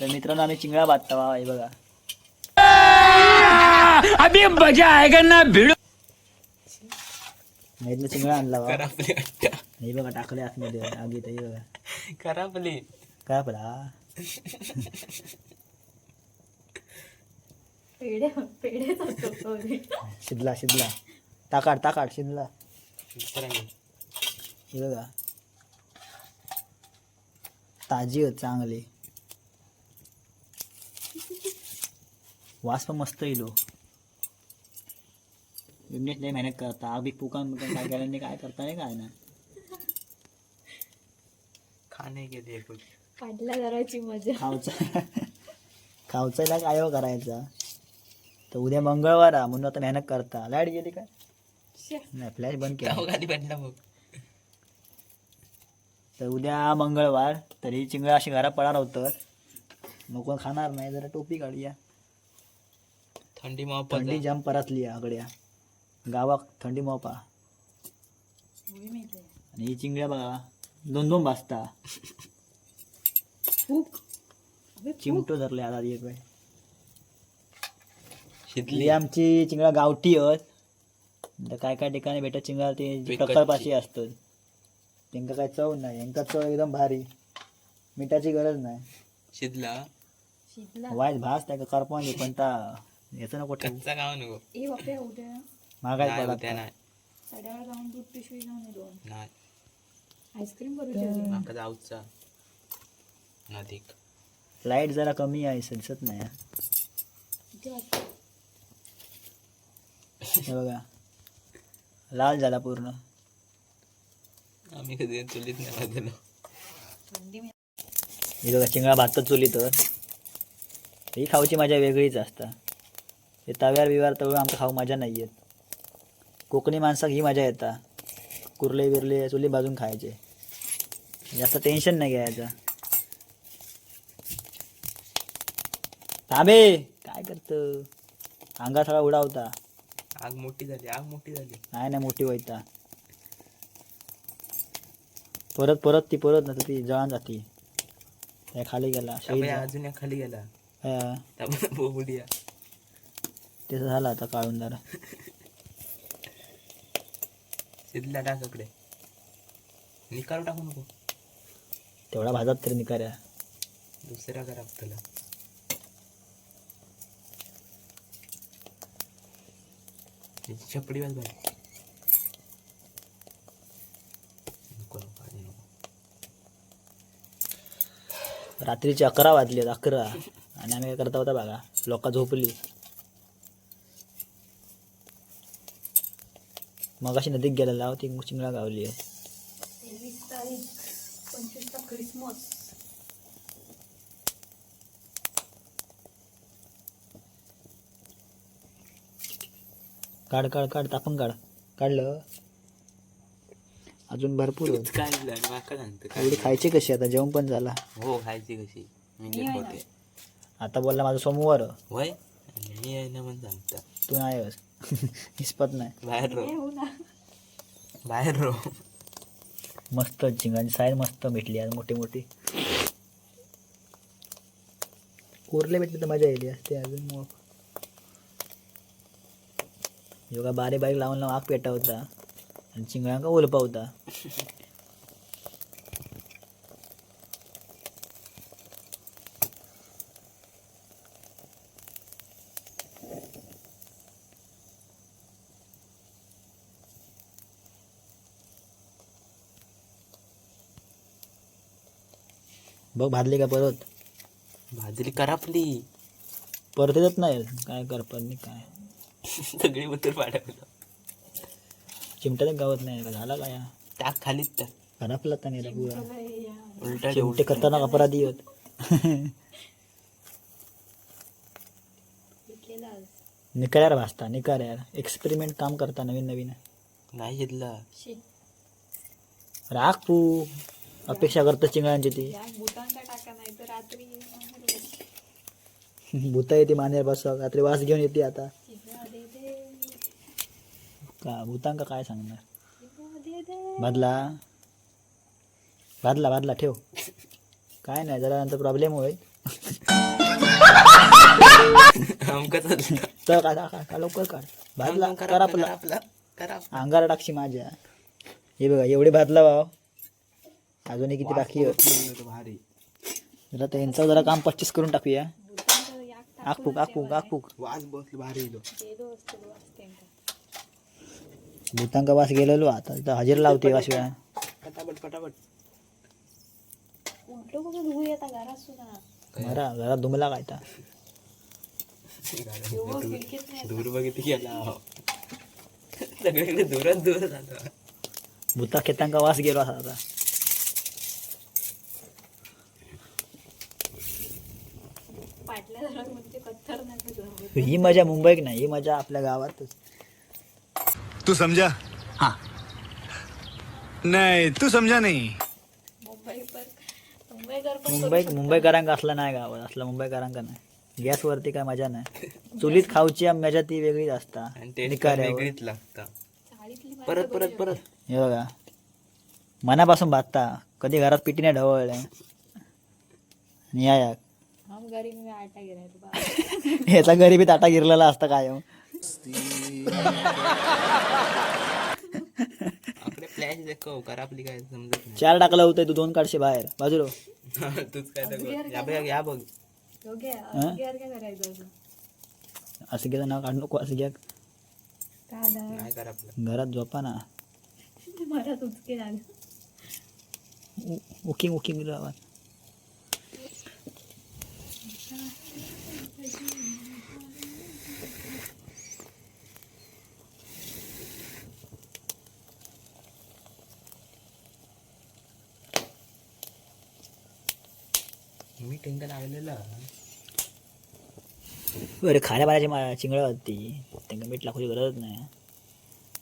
तर मित्रांनो आम्ही चिंगळा बांधता वा हे बघा. अभी मजा आएगा ना भिड़ो. माहितलं चिंगळा आणला वा करापली हे बघा टाकले आतमध्ये आगीत हे बघा. करापली काय आपला पेढे पेढेच असतो तो रे. शिजला शिजला ताकाड ताकाड शिजला दुसऱ्याने हे बघा. ताजी होत चांगली. वास पण मस्त येलो विमनेश लय मेहनत करता. आग बी पुकान बिकान काय केल्याने काय करता नाही काय ना खाणे के कुछ पाडला जराची मजा. खावचा खावचायला काय हो करायचा? तर उद्या मंगळवार हा, म्हणून आता मेहनत करता. लाइट गेली काय? श्या. नाही फ्लॅश बंद केला. खाली पडला बघ तर उद्या मंगळवार तरी चिंगळा अशी घरात पडणार होतं. मग कोण खाणार नाही जरा टोपी काढूया. थंडी मग थंडी जाम परतली आगड्या. गावात थंडी माहितीये. आणि ही चिंगड्या बघा. दोन दोन फूक. चिमटो धरले आता एक वेळ शिदली आमची चिंगळा गावठी आहेत तर काय काय ठिकाणी भेटत चिंगळा ते विकतची. प्रकल्पाशी असतात त्यांका काय चव नाही. यांका चव एकदम भारी. मिठाची गरज नाही. शिदला शिजला. वाईट भास त्या करपण पण ता. याचं नको ठेवू कच्चा नको. ए बापे उद्या. महागाई नाही पडत उद्या नाही. साड्यावर जाऊन दूध पिशवी घेऊन ये दोन. नाही. आईस्क्रीम करूची आधी. माका जाऊचा नदीक लाइट जरा कमी आहे असं दिसत नाही किती वाजता? हे बघा. लाल झाला पूर्ण. आम्ही कधी चुलीत नाही थंडी मे- हे बघा चिंगळा भातच चुली तर ही खाऊची मजा वेगळीच असता. हे तव्यावर बिव्यावर तळून आमचं खाऊ मजा नाही येत. कोकणी माणसाक ही मजा येता. कुर्ले बिरले चुली भाजून खायचे. जास्त टेन्शन नाही घ्यायचं. ताबे काय करतं? अंगा सगळा उडावता. आग मोठी झाली आग मोठी झाली. नाही नाही मोठी व्हायता. परत परत ती परत ना ती जळान जाती. खाली गेला. अजून खाली गेला. हा, बोबुडिया. त्याचं झालं आता काढून जरा. शिदला टाकाकडे निकाल टाकू नको. तेवढा भाजात तरी निकाऱ्या दुसऱ्या करा तुला. छपडी वाज रात्रीचे अकरा वाजले अकरा. आणि आम्ही काय करता होता बघा लोक झोपली. मग अशी नदीत गेलेला होती चिंगळा गावली तेवीस तारीख पंचवीसचा क्रिसमस काढ काढ काढ तापून काढ. काढलं? अजून भरपूर. काय एवढी खायची कशी आता जेवण पण झाला. हो खायची कशी. आहे आता बोलला माझं सोमवार. आणि मी आहे ना म्हणून सांगता. तू नाही आहेस. हिसपत नाही. बाहेर बाहेर रो मस्त चिंगाची साईज मस्त भेटली आज मोठी मोठी. कोरले भेटले तर मजा येईल असते अजून मग. योगा बारीक बारीक लावून लावून आग पेटावता आणि चिंगळांका ओलपावता. बघ भाजले का परत? भाजली करापली परत येत नाही. काय करपण काय. सगळी बद्दल पाठवलं चिमट्याने गावत नाही का झाला काय? हा? टाक खालीच टाक खराबला तर नाही पुरा. उलटा चिमटे करताना अपराधी होत पिकलेला आज. निकाऱ्यावर भासता निकाऱ्यावर एक्सपेरिमेंट काम करता नवीन नवीन नाही घेतला. राग पू अपेक्षा करतो चिंगळांची ती. भूता येते मानेर बसवा रात्री वास घेऊन येते आता. का भूतांका काय सांगणार? भादला भादला भादला ठेव. काय नाही जरा नंतर प्रॉब्लेम होईल. तर काढ लवकर काढ. करा आपला. आपला. करा आपला. अंगार टाकशी माझ्या. हे बघा एवढे भाजला भाव अजूनही किती बाकी आहे? भारी. जरा त्यांचं जरा काम पच्चीस करून टाकूया. भूतांचं याक आग फुक आग फुक आग फुक वाज बसलो भारी वास. भूतांका वास गेलेलो आता हजेर लावते वास पटापट पटापट. घरात बरा घरात दुमला काय ता दूर बघितली गेला सगळीकडे दूरच दूर झालं. भूता खेतांका वास गेलो असा आता पाटल्या घरात म्हणजे पत्थर नाही तर ही मजा मुंबईत नाही ही मजा आपल्या गावातच. तू समझा हाँ. नहीं तू समझा नहीं. मुंबई मुंबईकरांका असला नाही गावात असला मुंबईकरांका नाही. गॅसवरती काय मजा नाही. चुलीत खाऊची मजा ती वेगळीच असता. वेगळीच लागता. परत परत परत. हे बघा. मनापासून भातता कधी घरात पिटीने ढवळले. या. हम घरी मी आटा गिरायचो बा ह्याचा गरिबीत आटा गिरलेला असता कायम. आपले फ्लॅश देखो करा आपली काय समजत चार टाकला होतं तू दोन काढशे बाहेर. बाजूलो नाही तूच काय दाखव. या बघ या बघ. योग्य हं? गेअर काय करायचं अजून. असं घ्या नाव काढू नको असं घ्या काय झालं? नाही करा आपलं. घरात झोपा ना. मला तुचके लागलं? उकिंग उकिंग आवाज. मी टेंका लावलेला अरे खाऱ्या पाण्याची चिंगळा होती. त्यांना मीठ टाकूची गरज नाही.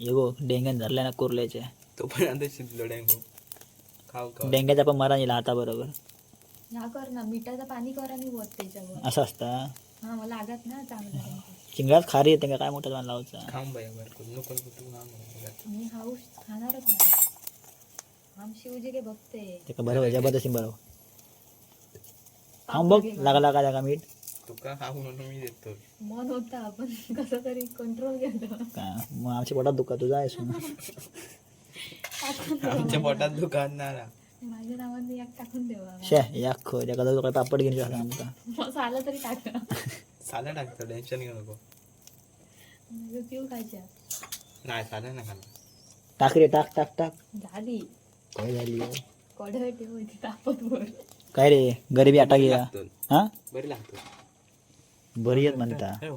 येगो डेंग्यान धरल्या ना कोरल्याच्या तो पण आता शिजलो डेंगू. खाऊ खाऊ. डेंग्याचा पण मरा नेला आता बरोबर. ना कर ना मिठाचं पाणी कर आणि वत त्याच्यावर. असं असता? हा मला लागत ना चांगलं. चिंगळात खारी येते का? काय मोठा जाऊन बरं नको नको तू. मी हाऊस खाणारच नाही. आम शिवजी के बघते. ते का बरोबर जबरदस्ती बरोबर हा बघ लागा लागा लागा मीठ. तुका खाऊ म्हणून मी देतो? मन होता आपण कसं तरी कंट्रोल केलं. का? मग आमच्या पोटात दुखा तुझा आहेस ना आमच्या पोटात दुकान ना माझ्या नावाने एक टाकून देवा. शे या खो त्या कदा काय पापड घेऊन जाता आमचा मग तरी टाका. साला टाकतो टेन्शन घेऊ नको. म्हणजे पिऊ खायच्या. नाही साला ना खाला टाक रे टाक टाक टाक. झाली. काय झाली? कढई ठेव इथे तापत वर काय रे गरिबी आटा गेला हा? बरी लागतो. बरी येत म्हणता. ठेव.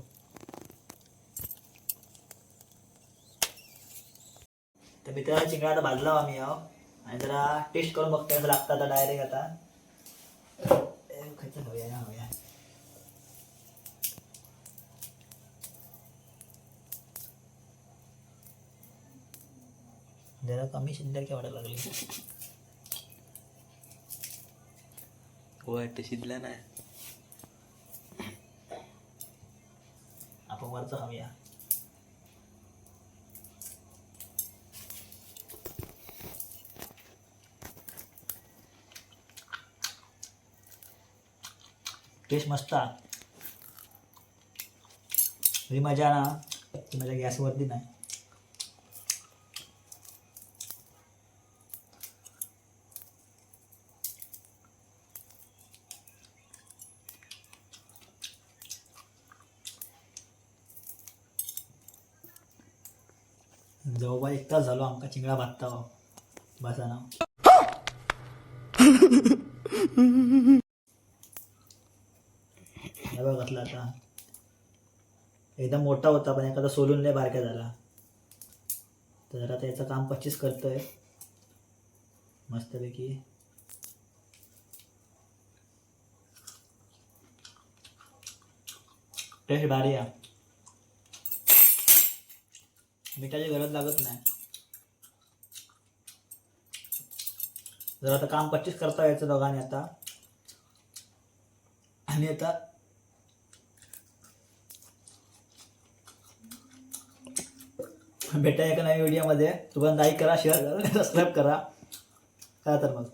तर मित्रांनो चिंगळा आता भाजला आम्ही आहो आणि जरा टेस्ट करून बघतो कसं लागतं आता डायरेक्ट आता. खायचं हवंय ना हवंय जरा कमी शिल्लक वाटायला लागली? होय ते नाही. आपण वरचं खाऊया. टेस्ट मस्त. हा. ही मजा ना ती माझ्या गॅसवरती नाही. जवळपास एक तास झालो आमका चिंगळा भातता हो. बसा ना हे बघ घातला आता. एकदम मोठा होता पण एखादा सोलून लय बारक्या झाला. तर आता याचं काम पच्चीस करतोय. मस्तपैकी. टेस्ट भारी आहे. मिठाची गरज लागत नाही. जर आता काम पच्चीस करता यायचं दोघांनी आता. आणि आता भेटा एका नवीन व्हिडिओमध्ये तुम्हाला लाईक करा शेअर करा सबस्क्राईब करा. काय तर मग.